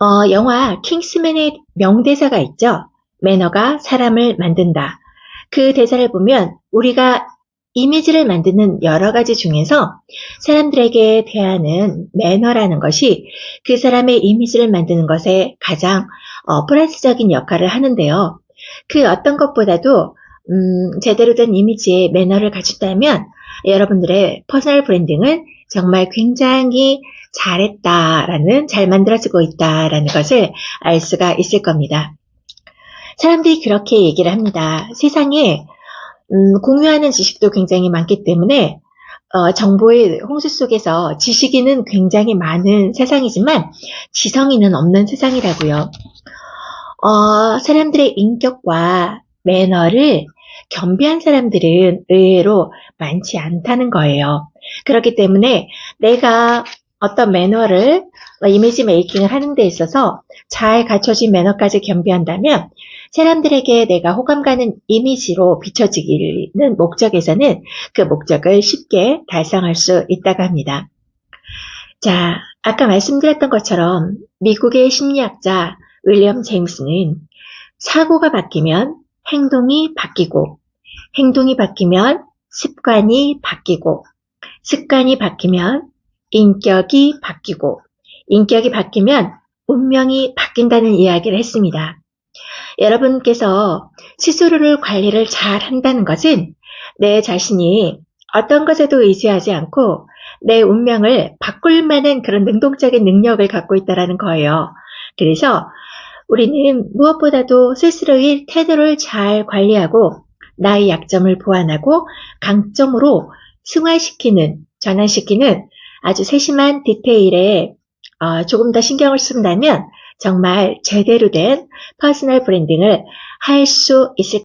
어, 영화 킹스맨의 명대사가 있죠. 매너가 사람을 만든다. 그 대사를 보면 우리가 이미지를 만드는 여러 가지 중에서 사람들에게 대하는 매너라는 것이 그 사람의 이미지를 만드는 것에 가장 어, 플러스적인 역할을 하는데요. 그 어떤 것보다도 음, 제대로 된 이미지의 매너를 갖춘다면 여러분들의 퍼스널 브랜딩은 정말 굉장히 잘했다라는, 잘 만들어지고 있다라는 것을 알 수가 있을 겁니다. 사람들이 그렇게 얘기를 합니다. 세상에 음, 공유하는 지식도 굉장히 많기 때문에 어, 정보의 홍수 속에서 지식인은 굉장히 많은 세상이지만 지성인은 없는 세상이라고요. 어, 사람들의 인격과 매너를 겸비한 사람들은 의외로 많지 않다는 거예요. 그렇기 때문에 내가 어떤 매너를 이미지 메이킹을 하는 데 있어서 잘 갖춰진 매너까지 겸비한다면 사람들에게 내가 호감 가는 이미지로 비춰지기는 목적에서는 그 목적을 쉽게 달성할 수 있다고 합니다. 자, 아까 말씀드렸던 것처럼 미국의 심리학자 윌리엄 제임스는 사고가 바뀌면 행동이 바뀌고, 행동이 바뀌면 습관이 바뀌고, 습관이 바뀌면 인격이 바뀌고, 인격이 바뀌면 운명이 바뀐다는 이야기를 했습니다. 여러분께서 스스로를 관리를 잘 한다는 것은 내 자신이 어떤 것에도 의지하지 않고 내 운명을 바꿀 만한 그런 능동적인 능력을 갖고 있다는 거예요. 그래서 우리는 무엇보다도 스스로의 태도를 잘 관리하고 나의 약점을 보완하고 강점으로 승화시키는, 전환시키는 아주 세심한 디테일에 어, 조금 더 신경을 쓴다면 정말 제대로 된 퍼스널 브랜딩을 할 수 있을